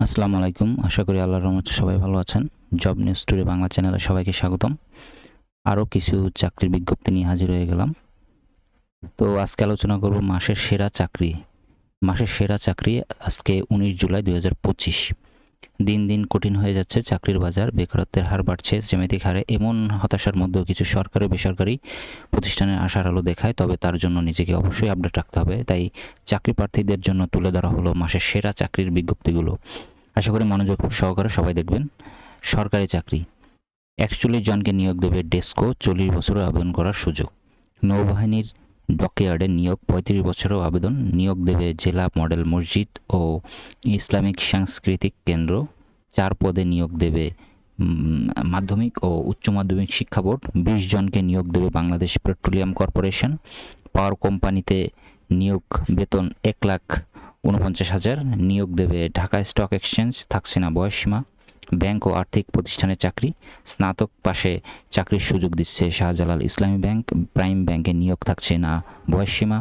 আসসালামু আলাইকুম। আশা করি আল্লাহর রহমতে সবাই ভালো আছেন। জব নিউজ টুডে বাংলা চ্যানেলে সবাইকে স্বাগতম। আরও কিছু চাকরির বিজ্ঞপ্তি নিয়ে হাজির হয়ে গেলাম। তো আজকে আলোচনা করব মাসের সেরা চাকরি। মাসের সেরা চাকরি আজকে উনিশ জুলাই দু হাজার পঁচিশ। দিন দিন কঠিন হয়ে যাচ্ছে চাকরির বাজার, বেকারত্বের হার বাড়ছে জ্যামিতিক হারে এমন হতাশার মধ্যেও কিছু সরকারি বেসরকারি প্রতিষ্ঠানের আশার আলো দেখায়, তবে তার জন্য নিজেকে অবশ্যই আপডেট রাখতে হবে। তাই চাকরি প্রার্থীদের জন্য তুলে ধরা হলো মাসের সেরা চাকরির বিজ্ঞপ্তিগুলো। আশা করি মনোযোগ সহকারে সবাই দেখবেন। সরকারি চাকরি। একচল্লিশ জনকে নিয়োগ দেবে ডেস্কো, চল্লিশ বছরে আবেদন করার সুযোগ। নৌবাহিনীর ডকইয়ার্ডে নিয়োগ, পঁয়ত্রিশ বছরেও আবেদন, নিয়োগ দেবে জেলা মডেল মসজিদ ও ইসলামিক সাংস্কৃতিক কেন্দ্র। চার পদে নিয়োগ দেবে মাধ্যমিক ও উচ্চ মাধ্যমিক শিক্ষা বোর্ড। বিশ জনকে নিয়োগ দেবে বাংলাদেশ পেট্রোলিয়াম কর্পোরেশন। পাওয়ার কোম্পানিতে নিয়োগ বেতন এক লাখ উনপঞ্চাশ হাজার। নিয়োগ দেবে ঢাকা স্টক এক্সচেঞ্জ, থাকছে না বয়সসীমা। ব্যাংক ও আর্থিক প্রতিষ্ঠানে চাকরি। স্নাতক পাশে চাকরির সুযোগ দিচ্ছে শাহজালাল ইসলামী ব্যাংক। প্রাইম ব্যাংকে নিয়োগ থাকছে না বয়সসীমা।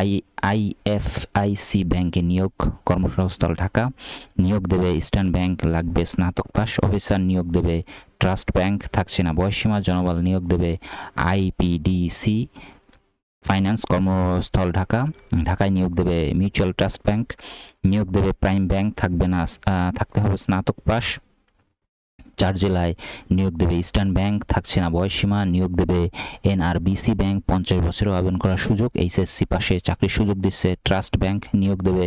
আই আইএফআইসি ব্যাংকে নিয়োগ কর্মসংস্থান ঢাকা। নিয়োগ দেবে ইস্টার্ন ব্যাংক, লাগবে স্নাতক পাস অফিসার নিয়োগ দেবে ট্রাস্ট ব্যাংক, থাকছে না বয়সসীমা। জনবল নিয়োগ দেবে আইপিডিসি ফাইন্যান্স কর্মস্থল ঢাকা। ঢাকায় নিয়োগ দেবে মিউচুয়াল ট্রাস্ট ব্যাংক। নিয়োগ দেবে প্রাইম ব্যাংক, থাকবে না থাকতে হবে স্নাতক পাস চার জেলায় নিয়োগ দেবে। ইস্টার্ন ব্যাংক থাকছে না বয়সসীমা নিয়োগ দেবে। এনআরবিসি ব্যাংক পঞ্চাশ বছরেও আবেদন করার সুযোগ। এইচএসসি পাশে চাকরির সুযোগ দিচ্ছে, ট্রাস্ট ব্যাংক নিয়োগ দেবে।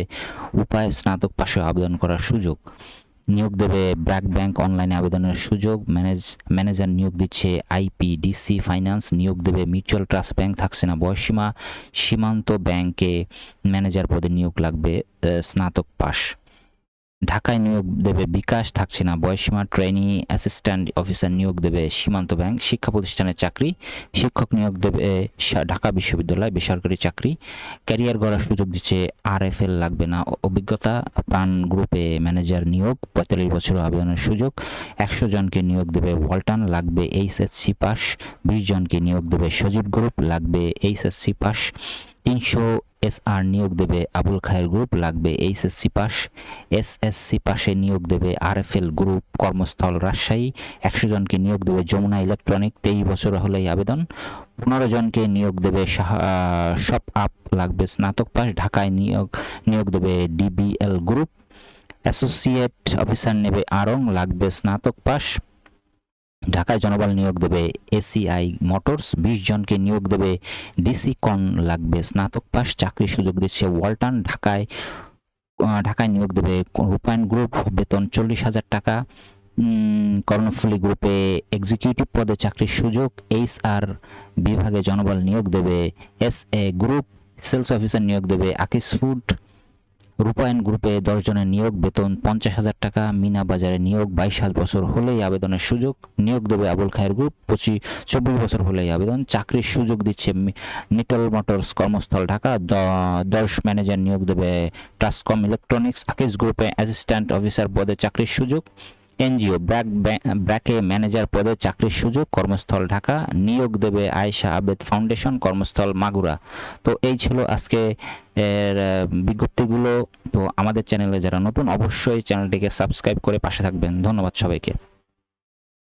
উপায় স্নাতক পাশে আবেদন করার সুযোগ। নিয়োগ দেবে ব্র্যাক ব্যাংক অনলাইনে আবেদনের সুযোগ। ম্যানেজ, ম্যানেজার নিয়োগ দিচ্ছে আইপিডিসি ফাইন্যান্স। নিয়োগ দেবে মিউচুয়াল ট্রাস্ট ব্যাংক থাকছে না বয়সসীমা সীমান্ত ব্যাংকে ম্যানেজার পদে নিয়োগ লাগবে স্নাতক পাস ঢাকায় নিয়োগ দেবে বিকাশ, থাকছে না বয়সীমা ট্রেনি অ্যাসিস্ট্যান্ট অফিসার নিয়োগ দেবে সীমান্ত ব্যাংক, শিক্ষা প্রতিষ্ঠানের চাকরি, শিক্ষক নিয়োগ দেবে ঢাকা বিশ্ববিদ্যালয়, বেসরকারি চাকরি ক্যারিয়ার গড়ার সুযোগ দিচ্ছে আর এফ এল লাগবে না অভিজ্ঞতা প্রাণ গ্রুপে ম্যানেজার নিয়োগ, পঁয়তাল্লিশ বছর আবেদনের সুযোগ, একশো জনকে নিয়োগ দেবে ওয়ালটন, লাগবে এইচএসসি পাস, বিশ জনকে নিয়োগ দেবে সজীব গ্রুপ লাগবে এইচএসসি পাস, তিনশো এসআর নিয়োগ দেবে আবুল খায়ের গ্রুপ, লাগবে এইচএসসি পাস। এসএসসি পাশে নিয়োগ দেবে আরএফএল গ্রুপ কর্মস্থল রাজশাহী। একশো জনকে নিয়োগ দেবে যমুনা ইলেকট্রনিক, তেইশ বছর হলেই আবেদন। পনেরো জনকে নিয়োগ দেবে সব আপ, লাগবে স্নাতক পাস। ঢাকায় নিয়োগ নিয়োগ দেবে ডিবিএল গ্রুপ। অ্যাসোসিয়েট অফিসার নেবে আরং, লাগবে স্নাতক পাস। ঢাকায় জনবল নিয়োগ দেবে এসিআই মোটরস, বিশ জনকে নিয়োগ দেবে ডিসি কন লাগবে। স্নাতক পাস চাকরির সুযোগ দিচ্ছে ওয়ালটন, ঢাকায় ঢাকায় নিয়োগ দেবে রূপায়ণ গ্রুপ, বেতন চল্লিশ হাজার টাকা। কর্ণফুলী গ্রুপে এক্সিকিউটিভ পদে চাকরির সুযোগ এইচ আর বিভাগে জনবল নিয়োগ দেবে S A group, sales officer নিয়োগ দেবে আকিস ফুড। রূপায়ণ গ্রুপে জনের নিয়োগ, বেতন পঞ্চাশ হাজার টাকা, মিনা বাজারে নিয়োগ বাইশ সাত বছর হলেই আবেদনের সুযোগ, নিয়োগ দেবে আবুল খায়ের গ্রুপ, পঁচিশ চব্বিশ বছর হলেই আবেদন, চাকরির সুযোগ দিচ্ছে নিটল মোটরস কর্মস্থল ঢাকা দশ ম্যানেজার নিয়োগ দেবে ট্রাসকম ইলেকট্রনিক্স আকিস গ্রুপে অ্যাসিস্ট্যান্ট অফিসার পদে চাকরির সুযোগ। এনজিও ব্র্যাক ব্র্যাকে ম্যানেজার পদে চাকরির সুযোগ, কর্মস্থল ঢাকা, নিয়োগ দেবে আয়েশা আবেদ ফাউন্ডেশন, কর্মস্থল মাগুরা। তো এই ছিল আজকে এর বিজ্ঞপ্তিগুলো। তো আমাদের চ্যানেলে যারা নতুন, অবশ্যই চ্যানেলটিকে সাবস্ক্রাইব করে পাশে থাকবেন। ধন্যবাদ সবাইকে।